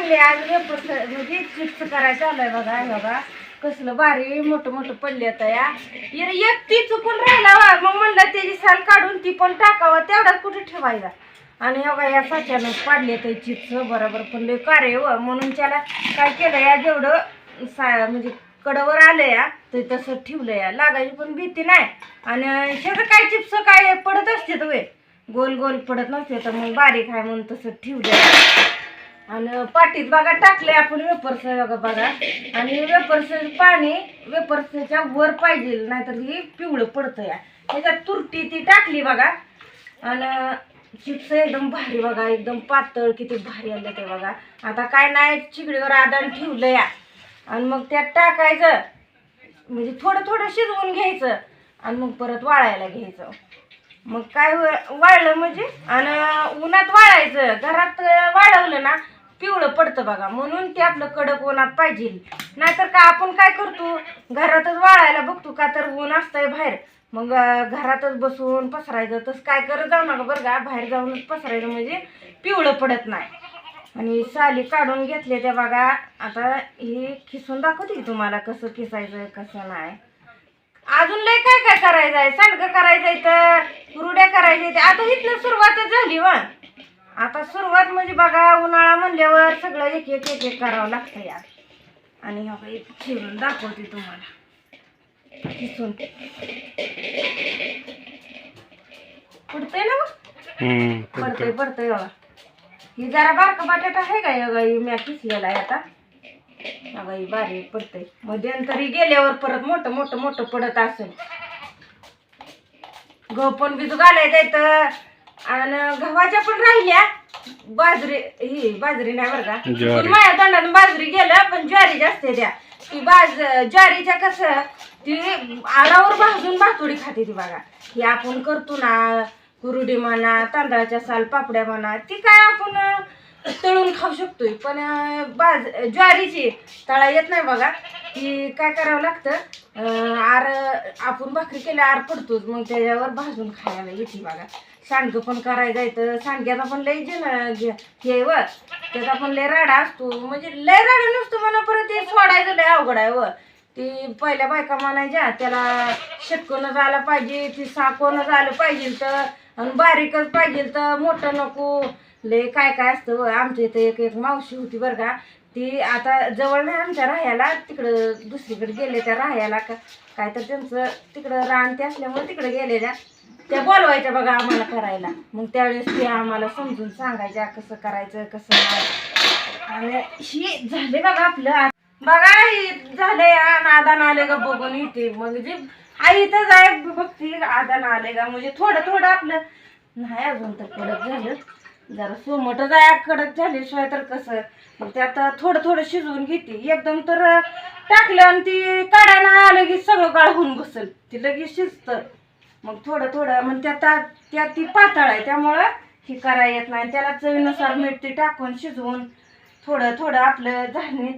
चांगले आज रेपर म्हणजे चिप्स करायचं आलंय बघा हे बघा. कसलं भारी मोठं मोठं पडले आता या. एक ती चुकून राहिला वा. मग म्हणलं त्याची साल काढून ती पण टाकावं तेवढाच कुठे ठेवायचा आणि हे बघा या साच्यानं पाडले ते चिप्स बरोबर. पण लय कार्य व. म्हणून त्याला काय केलं या जेवढं सा म्हणजे कडवर आलं या ते तसं ठेवलं या. लागायची पण भीती नाही. आणि शेवट काय चिप्स काय पडत असते तर वे. गोल गोल पडत नसते तर मग बारीक आहे म्हणून तसं ठेवलं. आणि पाटीत बघा टाकले आपण वेपर्स बघा बघा. आणि वेपर्स पाणी वेपर्सच्या वर पाहिजे नाहीतर ही पिवळं पडतं या त्याच्यात तुरटी ती टाकली बघा. आणि चिप्स एकदम भारी बघा एकदम पातळ किती भारी आलं ते बघा. आता काय नाही चिकडीवर आदान ठेवलं या आणि मग त्यात टाकायचं. म्हणजे थोडं थोडं शिजवून घ्यायचं. आणि मग परत वाळायला घ्यायचं. मग काय वाळलं म्हणजे? आणि उन्हात वाळायचं. घरात वाळवलं ना पिवळं पडतं बघा. म्हणून ते आपलं कडक उन्हात पाहिजे. नाहीतर का आपण काय करतो? घरातच वाळायला बघतो का तर ऊन असतंय बाहेर. मग घरातच बसून पसरायचं तसं काय करत जाऊ नका बरं का. बाहेर जाऊनच पसरायचं म्हणजे पिवळं पडत नाही. आणि साली काढून घेतले त्या बघा. आता हे खिसून दाखवते तुम्हाला कसं किसायचं कसं नाही. अजून लय काय काय करायचं आहे सांडगं करायचंय तर रुड्या करायच्या आहेत. आता इथनं सुरुवातच झाली वा आता सुरुवात म्हणजे बघा उन्हाळा म्हणल्यावर सगळं एक एक एक एक करावं लागतं या आणि हो चिरून दाखवते तुम्हाला. किसून पडतंय ना मग? पडतंय पडतंय बघा. ही जरा बारका बटाटा आहे का ही म्या किसलेला आहे आता. ही बारीक पडतंय. मध्यंतरी गेल्यावर परत मोठं मोठं मोठं पडत असेल. गहू पण बिजू घालायचं तर आणि गव्हाच्या पण राहिल्या. बाजरी ही बाजरी नाही बरं का? ज्वारी. पण माझ्या तोंडानं बाजरी गेलं पण ज्वारी जास्त त्या. ती बाज ज्वारीच्या कसं ती आडावर भाजून भातोडी खाते ती बघा. ही आपण करतो ना कुरुडी म्हणा तांदळाच्या साल पापड्या म्हणा ती काय आपण अं, तळून खाऊ शकतोय. पण अं, बाज ज्वारीची तळा येत नाही बघा. ती काय करावं लागतं अं, आर आपण भाकरी केल्या आर पडतोच मग त्याच्यावर भाजून खायला येते बघा. सांडगं पण करायचं तर सांडग्याचा पण लय जे हे व त्याचा पण लय राडा असतो. म्हणजे लय राडा नसतो म्हणा परत ते सोडायचं लय अवघड आहे व ती पहिल्या बायका म्हणायच्या त्याला शेतकोनं झालं पाहिजे ती साकोनं झालं पाहिजे तर आणि बारीकच पाहिजे तर मोठं नको. लय काय काय असतं व आमच्या इथं एक एक मावशी होती बरं का. ती आता जवळ नाही आमच्या राहायला. तिकडं दुसरीकडे गेले त्या राहायला का काय तर त्यांचं तिकडं रान ते असल्यामुळे तिकडे गेलेल्या. त्या बोलवायच्या बघा आम्हाला करायला. मग त्यावेळेस ते आम्हाला समजून सांगायच्या कसं करायचं कसं नाही. आणि ही झाले बघा आपलं. बघा ही झालंय आदान आले का बघून इथे. मग जे आई तर जाय बघते आदान आले का म्हणजे थोडं थोडं आपलं. नाही अजून तर कडक झालं. जरा सोमट जाय कडक झाल्याशिवाय तर कसं? मग त्यात थोडं थोडं शिजवून घेते. एकदम तर टाकलं आणि ती काढायला आलं की सगळं गाळ होऊन बसल. ती लगेच शिजतं. मग थोडं थोडं मग ता त्या ती पातळ आहे त्यामुळं ही करायला येत नाही. त्याला चवीनुसार मीठ ते टाकून शिजवून थोडं थोडं आपलं झाडणी